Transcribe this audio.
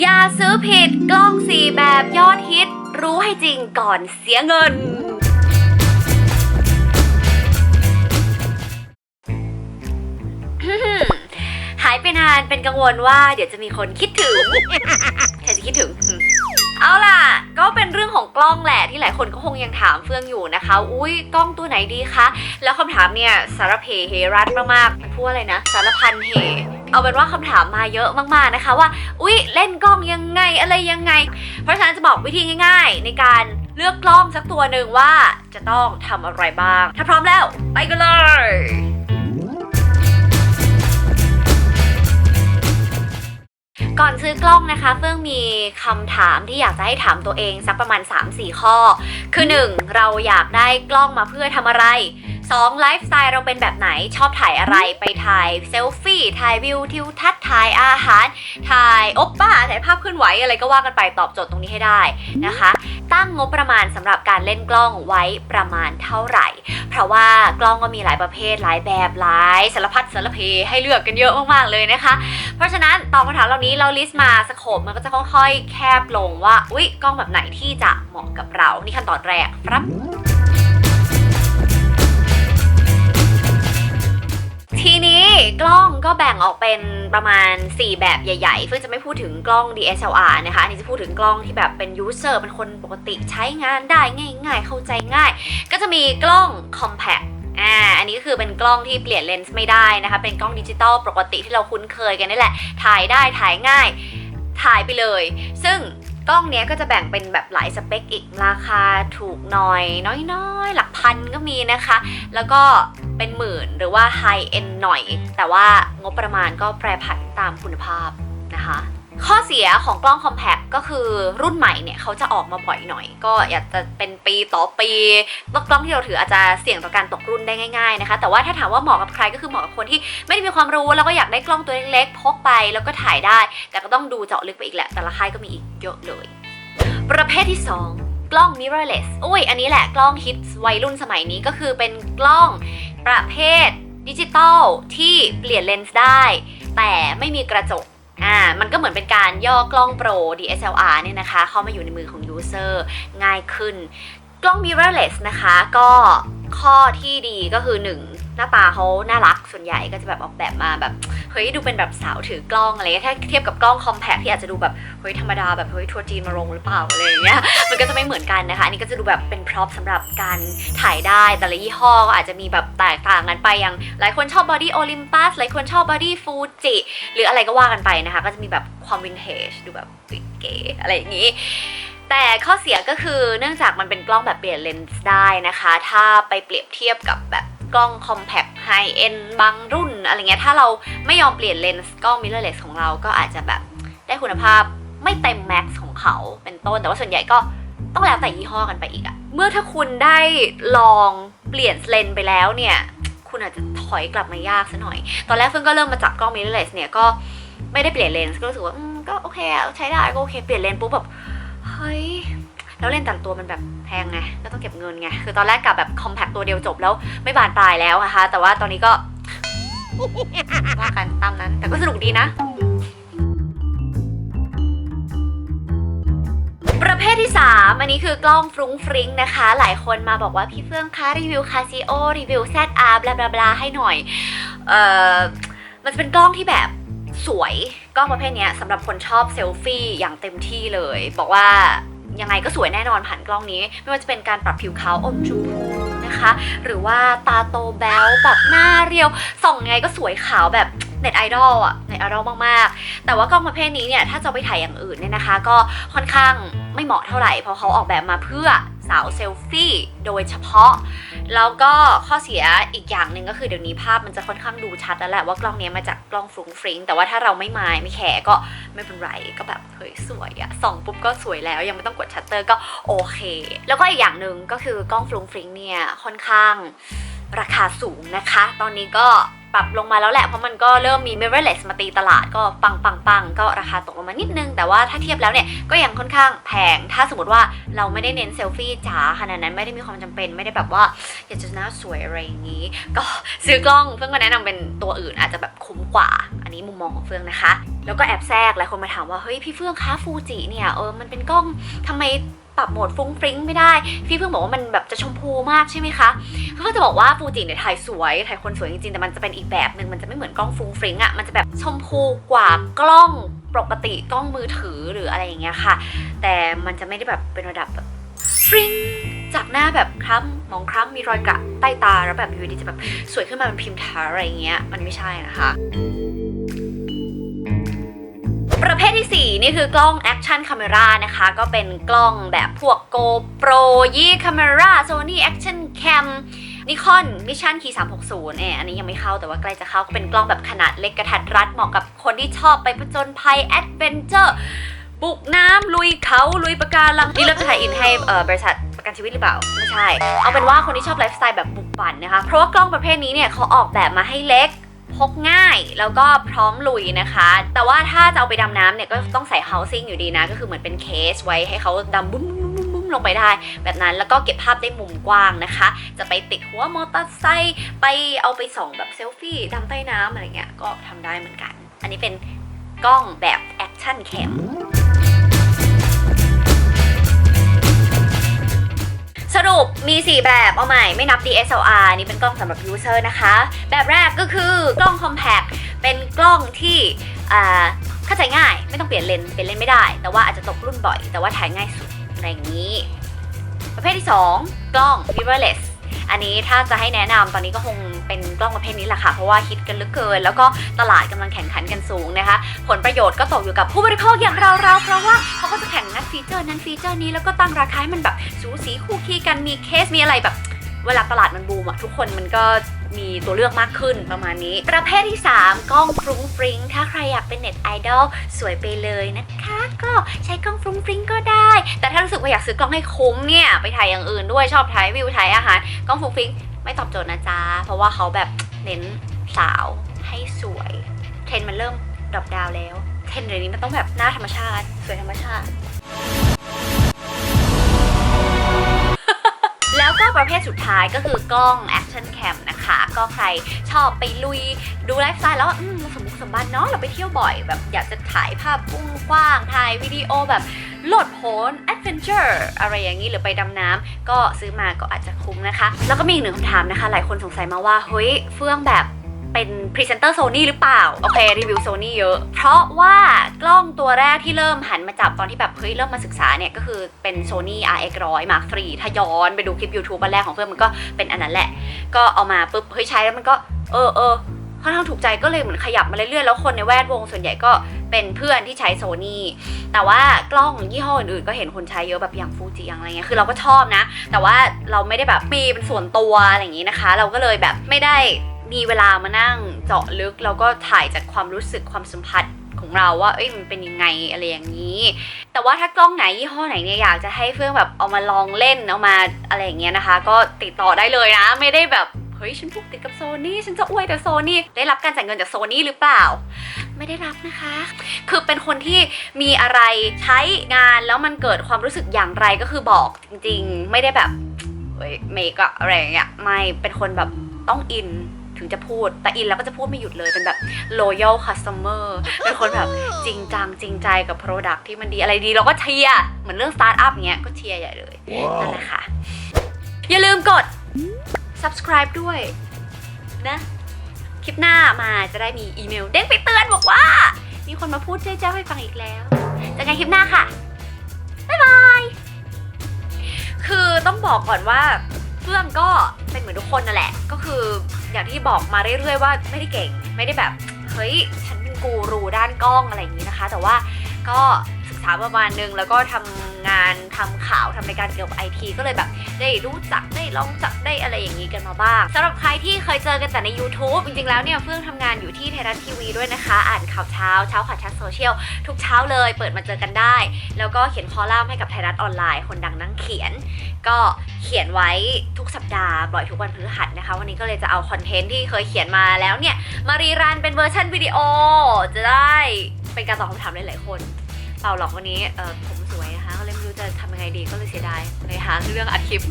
อย่าซื้อผิดกล้องสี่แบบยอดฮิต รู้ให้จริงก่อนเสียเงิน หายไปนานเป็นกังวลว่าเดี๋ยวจะมีคนคิดถึง ใครจะคิดถึง เอาล่ะ ก็เป็นเรื่องของกล้องแหละที่หลายคนก็คงยังถามเฟื่องอยู่นะคะ อุ้ยกล้องตัวไหนดีคะ แล้วคำถามเนี่ยสารเพเฮรัตมากๆพูดอะไรนะ สารพันเฮ เอาเป็นว่าคำถามมาเยอะมากๆนะคะว่า อุ้ยเล่นกล้องยังไงอะไรยังไง เพราะฉะนั้นจะบอกวิธีง่าย ๆ ในการเลือกกล้องสักตัวหนึ่งว่าจะต้องทำอะไรบ้าง ถ้าพร้อมแล้วไปกันเลยก่อนซื้อกล้องนะคะเฟื่องมีคำถามที่อยากจะให้ถามตัวเองสักประมาณ 3-4 ข้อ คือ 1. เราอยากได้กล้องมาเพื่อทำอะไร 2. ไลฟ์สไตล์เราเป็นแบบไหนชอบถ่ายอะไรไปถ่ายเซลฟี่ถ่ายวิวทิวทัศน์ถ่ายอาหาร ถ่ายโอปป้าถ่ายภาพเคลื่อนไหวอะไรก็ว่ากันไปตอบโจทย์ตรงนี้ให้ได้นะคะ ตั้งงบประมาณสำหรับการเล่นกล้องไว้ประมาณเท่าไหร่ เพราะว่ากล้องก็มีหลายประเภทหลายแบบหลายสารพัดสารเพให้เลือกกันเยอะมากๆเลยนะคะ เพราะฉะนั้นตอบคำถามเหล่านี้เราลิสต์มาสโคปมันก็จะค่อยๆ แคบลงว่าอุ๊ยกล้องแบบไหนที่จะเหมาะกับเรา นี่ขั้นตอนแรกครับ ทีนี้กล้องก็แบ่งออกเป็นประมาณ 4 แบบใหญ่ๆเพื่อจะไม่พูดถึงกล้อง DSLR นะคะอันนี้จะพูดถึงกล้องที่แบบเป็น user เป็นคนปกติใช้งานได้ง่าย ๆ เข้าใจง่าย ก็จะมีกล้อง compact อ่า อันนี้ก็คือเป็นกล้องที่เปลี่ยนเลนส์ไม่ได้นะคะ เป็นกล้องดิจิตอลปกติที่เราคุ้นเคยกันนี่แหละ ถ่ายได้ถ่ายง่าย ถ่ายไปเลย ซึ่งกล้องเนี้ยก็จะแบ่งเป็นแบบหลายสเปคอีกราคาถูกหน่อย น้อยๆ หลักพันก็มีนะคะ แล้วก็ เป็นหมื่นหรือว่าไฮเอ็นหน่อย แต่ว่างบประมาณก็แปรผันตามคุณภาพนะคะ ข้อเสียของกล้องคอมแพคก็คือรุ่นใหม่เนี่ยเขาจะออกมาบ่อยหน่อย ก็อยากจะเป็นปีต่อปีกล้องที่เราถืออาจจะเสี่ยงต่อการตกรุ่นได้ง่ายๆนะคะ แต่ว่าถ้าถามว่าเหมาะกับใครก็คือเหมาะกับคนที่ไม่ได้มีความรู้แล้วก็อยากได้กล้องตัวเล็กๆพกไปแล้วก็ถ่ายได้ แต่ก็ต้องดูเจาะลึกไปอีกแหละแต่ละค่ายก็มีอีกเยอะเลย ประเภทที่ 2 กล้อง mirrorless อุ้ยอันนี้แหละกล้องฮิตวัยรุ่นสมัยนี้ก็คือเป็นกล้องประเภทดิจิตอลที่เปลี่ยนเลนส์ได้ แต่ไม่มีกระจกอ่ามันก็เหมือนเป็นการย่อกล้องโปร DSLR เนี่ยนะคะ เข้ามาอยู่ในมือของ user ง่ายขึ้น กล้อง mirrorless นะคะ ก็ข้อที่ดีก็คือ 1 หน้าตาเขาน่ารักส่วนใหญ่ก็จะแบบออกแบบมาแบบ เฮ้ยดูเป็นแบบสาวถือกล้องอะไรถ้าเทียบกับกล้องคอมแพคที่อาจจะดูแบบเฮ้ยธรรมดาแบบเฮ้ยทัวร์จีนมาลงหรือเปล่าอะไรอย่างเงี้ยมันก็จะไม่เหมือนกันนะคะ อันนี้ก็จะดูแบบเป็นพร็อพสำหรับการถ่ายได้แต่ละยี่ห้อก็อาจจะมีแบบแตกต่างกันไปอย่างหลายคนชอบบอดี้โอลิมปัสหลายคนชอบบอดี้ฟูจิหรืออะไรก็ว่ากันไปนะคะ ก็จะมีแบบความวินเทจดูแบบเก๋อะไรอย่างงี้แต่ข้อเสียก็คือเนื่องจากมันเป็นกล้องแบบเปลี่ยนเลนส์ได้นะคะ ถ้าไปเปรียบเทียบกับแบบกล้องคอมแพค ไฮเอ็นบางรุ่นอะไรเงี้ย ถ้าเราไม่ยอมเปลี่ยนเลนส์กล้องมิเรอร์เลสของเราก็อาจจะแบบได้คุณภาพไม่เต็มแม็กซ์ของเขาเป็นต้น แต่ว่าส่วนใหญ่ก็ต้องแล้วแต่ยี่ห้อกันไปอีกอะเมื่อถ้าคุณได้ลองเปลี่ยนเลนส์ไปแล้วเนี่ย คุณอาจจะถอยกลับมายากซะหน่อย ตอนแรกเพิ่งก็เริ่มมาจับกล้องมิเรอร์เลสเนี่ยก็ไม่ได้เปลี่ยนเลนส์ก็รู้สึกว่าก็โอเคใช้ได้ก็โอเค เปลี่ยนเลนส์ปุ๊บแบบเฮ้ย แล้วเลนแต่ละตัวมันแบบแพงไงก็ต้องเก็บเงินไงคือตอนแรกกับแบบคอมแพคตัวเดียวจบแล้วไม่บานปลายแล้วนะคะแต่ว่าตอนนี้ก็ว่ากันตามนั้น แต่ก็สนุกดีนะประเภทที่ 3 อันนี้คือกล้องฟรุ้งฟริ้งนะคะ หลายคนมาบอกว่าพี่เฟื่องคะรีวิวคาซิโอรีวิว ZR บลาบลาบลาให้หน่อย เอ่อ มันจะเป็นกล้องที่แบบสวย กล้องประเภทนี้สำหรับคนชอบเซลฟี่อย่างเต็มที่เลย บอกว่า ยังไงก็สวยแน่นอนผ่านกล้องนี้ ไม่ว่าจะเป็นการปรับผิวขาวอมชมพูนะคะ หรือว่าตาโตแบลแบบหน้าเรียวส่องยังไงก็สวยขาวแบบ เน็ตไอดอลอะเน็ตไอดอลมากๆ แต่ว่ากล้องประเภทนี้เนี่ยถ้าจะไปถ่ายอย่างอื่นเนี่ยนะคะ ก็ค่อนข้างไม่เหมาะเท่าไหร่เพราะเขาออกแบบมาเพื่อสาวเซลฟี่โดยเฉพาะ แล้วก็ข้อเสียอีกอย่างหนึ่งก็คือเดี๋ยวนี้ภาพมันจะค่อนข้างดูชัดแล้วแหละว่ากล้องนี้มาจากกล้องฟรุ้งฟริ้งแต่ว่าถ้าเราไม่มายไม่แคร์ก็ไม่เป็นไรก็แบบเฮ้ยสวยอะส่องปุ๊บก็สวยแล้ว ยังไม่ต้องกดชัตเตอร์ก็โอเค แล้วก็อีกอย่างหนึ่งก็คือกล้องฟรุ้งฟริ้งเนี่ยค่อนข้างราคาสูงนะคะ ตอนนี้ก็ ปรับลงมาแล้วแหละ เพราะมันก็เริ่มมี mirrorless มาตีตลาดก็ปังปังปังก็ราคาตกลงมานิดนึง แต่ว่าถ้าเทียบแล้วเนี่ยก็ยังค่อนข้างแพง ถ้าสมมติว่าเราไม่ได้เน้นเซลฟี่จ๋าขนาดนั้นไม่ได้มีความจำเป็นไม่ได้แบบว่า อยากจะหน้าสวยอะไรอย่างนี้ ก็ซื้อกล้องเฟื่องก็แนะนำเป็นตัวอื่นอาจจะแบบคุ้มกว่า อันนี้มุมมองของเฟื่องนะคะ แล้วก็แอบแทรกหลายคนมาถามว่าเฮ้ยพี่เฟื่องคะฟูจิเนี่ยเออมันเป็นกล้องทำไม ปรับโหมดฟุ้งฟริ้งไม่ได้ พี่เฟื่งบอกว่ามันแบบจะชมพูมากใช่ไหมคะเขาก็จะบอกว่าฟูจิเนี่ยถ่ายสวยถ่ายคนสวยจริงๆ แต่มันจะเป็นอีกแบบหนึ่งมันจะไม่เหมือนกล้องฟุ้งฟริ้งอะ่ะมันจะแบบชมพูกว่ากล้องปกติกล้องมือถือหรืออะไรอย่างเงี้ยค่ะ แต่มันจะไม่ได้แบบเป็นระดับแบบฟริ้งจากหน้าแบบคล้ำมองคล้ำมีรอยกระใต้ตาแล้วแบบอยู่ดีจะแบบสวยขึ้นมาเป็นพิมพ์ทาอะไรอย่างเงี้ยมันไม่ใช่นะคะ เภทที่ 4 นี่คือกล้อง Action Camera นะคะ ก็เป็นกล้องแบบพวก GoPro ยี่ Camera Sony Action Cam Nikon Mission Key 360เอออันนี้ยังไม่เข้าแต่ว่าใกล้จะเข้าก็เป็นกล้องแบบขนาดเล็กกระทัดรัดเหมาะกับคนที่ชอบไปผจญภัยแอดเวนเจอร์บุกน้ำลุยเขาลุยปะการังนี่เราจะถ่ายอินให้เออบริษัทประกันชีวิตหรือเปล่า ไม่ใช่ เอาเป็นว่าคนที่ชอบไลฟ์สไตล์แบบบุกบั่นนะคะ เพราะว่ากล้องประเภทนี้เนี่ยเขาออกแบบมาให้เล็ก พกง่ายแล้วก็พร้อมลุยนะคะ แต่ว่าถ้าจะเอาไปดำน้ำเนี่ยก็ต้องใส่ housing อยู่ดีนะ ก็คือเหมือนเป็นเคสไว้ให้เขาดำบุ้มบุ้มบุ้มลงไปได้ แบบนั้นแล้วก็เก็บภาพได้มุมกว้างนะคะ จะไปติดหัวมอเตอร์ไซค์ไปเอาไปส่องแบบเซลฟี่ดำใต้น้ำอะไรเงี้ยก็ทำได้เหมือนกัน อันนี้เป็นกล้องแบบแอคชั่นแคม ปมี 4 แบบเอาใหม่ไม่นับ DSLR นี่เป็นกล้องสำหรับ user นะคะ แบบแรกก็คือกล้อง compact เป็นกล้องที่เข้าใจง่าย ไม่ต้องเปลี่ยนเลนส์เปลี่ยนเลนส์ไม่ได้ แต่ว่าอาจจะตกรุ่นบ่อย แต่ว่าถ่ายง่ายสุดอะไรอย่างนี้ ประเภทที่ 2 กล้อง mirrorless อันนี้ถ้าจะให้แนะนำตอนนี้ก็คงเป็นกล้องประเภทนี้แหละค่ะ เพราะว่าฮิตกันเหลือเกิน แล้วก็ตลาดกำลังแข่งขันกันสูงนะคะ ผลประโยชน์ก็ตกอยู่กับผู้บริโภคอย่างเราเราๆเพราะว่าเขาก็จะแข่งนัดฟีเจอร์นั้นฟีเจอร์นี้แล้วก็ตั้งราคาให้มันแบบสูสีคู่คีกันมีเคสมีอะไรแบบ เวลาตลาดมันบูมอะทุกคนมันก็ มีตัวเลือกมากขึ้นประมาณนี้ ประเภทที่ 3 กล้องฟรุ้งฟริ้งถ้าใครอยากเป็นเน็ตไอดอลสวยไปเลยนะคะ ก็ใช้กล้องฟรุ้งฟริ้งก็ได้ แต่ถ้ารู้สึกว่าอยากซื้อกล้องให้คุ้มเนี่ยไปถ่ายอย่างอื่นด้วยชอบถ่ายวิวถ่ายอาหารกล้องฟรุ้งฟริ้งไม่ตอบโจทย์นะจ๊ะเพราะว่าเขาแบบเน้นสาวให้สวยเทรนมันเริ่มดรอปดาวแล้วเทรนเดี๋ยวนี้มันต้องแบบหน้าธรรมชาติ สวยธรรมชาติแล้วก็ประเภทสุดท้ายก็คือกล้อง Action Cam นะคะ ก็ใครชอบไปลุยดูไลฟ์สไตล์แล้วอืมสมบุกสมบันเนาะเราไปเที่ยวบ่อยแบบอยากจะถ่ายภาพกว้างถ่ายวิดีโอแบบโหลดโพนแอดเวนเจอร์อะไรอย่างนี้หรือไปดำน้ำก็ซื้อมาก็อาจจะคุ้มนะคะ แล้วก็มีอีกหนึ่งคำถามนะคะ หลายคนสงสัยมาว่าเฮ้ยเฟื่องแบบ เป็นพรีเซนเตอร์โซนี่หรือเปล่า โอเค รีวิวโซนี่เยอะ เพราะว่ากล้องตัวแรกที่เริ่มหันมาจับตอนที่แบบเฮ้ยเริ่มมาศึกษาเนี่ย ก็คือเป็น Sony RX 100 Mark III ถ้าย้อนไปดูคลิป YouTube อันแรกของเฟื่องมันก็เป็นอันนั้นแหละ ก็เอามาปุ๊บเฮ้ยใช้แล้วมันก็เออเออค่อนข้างถูกใจก็เลยเหมือนขยับมาเรื่อยๆ แล้วคนในแวดวงส่วนใหญ่ก็เป็นเพื่อนที่ใช้โซนี่แต่ว่ากล้องยี่ห้ออื่นๆก็เห็นคนใช้เยอะแบบอย่างฟูจิอย่างอะไรเงี้ยคือเราก็ชอบนะ แต่ว่าเราไม่ได้แบบมีเป็นส่วนตัวอะไรอย่างนี้นะคะ เราก็เลยแบบไม่ได้ มีเวลามานั่งเจาะลึกแล้วก็ถ่ายจากความรู้สึกความสัมผัสของเราว่า เอ้ย มันเป็นยังไงอะไรอย่างนี้ แต่ว่าถ้ากล้องไหนยี่ห้อไหนเนี่ยอยากจะให้เฟื่องแบบเอามาลองเล่นเอามาอะไรอย่างเงี้ยนะคะ ก็ติดต่อได้เลยนะ ไม่ได้แบบเฮ้ยฉันผูกติดกับโซนี่ฉันจะอวยแต่โซนี่ได้รับการจ่ายเงินจากโซนี่หรือเปล่า ไม่ได้รับนะคะ คือเป็นคนที่มีอะไรใช้งานแล้วมันเกิดความรู้สึกอย่างไรก็คือบอกจริงๆ ไม่ได้แบบเฮ้ยเมกอะอะไรอย่างเงี้ยไม่เป็นคนแบบต้องอิน ถึงจะพูด แต่อินแล้วก็จะพูดไม่หยุดเลย เป็นแบบ loyal customer เป็นคนแบบจริงจังจริงใจกับ product ที่มันดีอะไรดีเราก็เชียร์เหมือนเรื่อง startup เงี้ยก็เชียร์ใหญ่เลยนั่นแหละค่ะ อย่าลืมกด subscribe ด้วยนะ คลิปหน้ามาจะได้มีอีเมลเด้งไปเตือนบอกว่า มีคนมาพูดเจ้าๆให้ฟังอีกแล้วเจอกันคลิปหน้าค่ะ บ๊ายบาย คือต้องบอกก่อนว่าเฟื่องก็เป็นเหมือนทุกคนนั่นแหละ ก็คือ อย่างที่บอกมาเรื่อยๆว่าไม่ได้เก่งไม่ได้แบบเฮ้ยฉันเป็นกูรูด้านกล้องอะไรอย่างนี้นะคะ แต่ว่าก็ ษาประมาณนึง แล้วก็ทำงานทำข่าวทำรายการเกี่ยวกับไอทีก็เลยแบบได้รู้จักได้ลองจักได้อะไรอย่างนี้กันมาบ้างสำหรับใครที่เคยเจอกันแต่ใน YouTube จริงๆแล้วเนี่ยเฟื่องทำงานอยู่ที่ไทยรัฐทีวีด้วยนะคะ อ่านข่าวเช้าเช้าข่าวชัดโซเชียลทุกเช้าเลยเปิดมาเจอกันได้ แล้วก็เขียนคอลัมน์ให้กับไทยรัฐออนไลน์คนดังนั่งเขียน ก็เขียนไว้ทุกสัปดาห์ปล่อยทุกวันพฤหัสนะคะ วันนี้ก็เลยจะเอาคอนเทนต์ที่เคยเขียนมาแล้วเนี่ยมารีรันเป็นเวอร์ชันวิดีโอจะได้เป็นการตอบคำถามหลายๆคน เปล่าหรอกวันนี้ผมสวยนะคะก็เลยไม่รู้จะทำยังไงดีก็เลยเสียดายเลยหาเรื่องอัดคลิป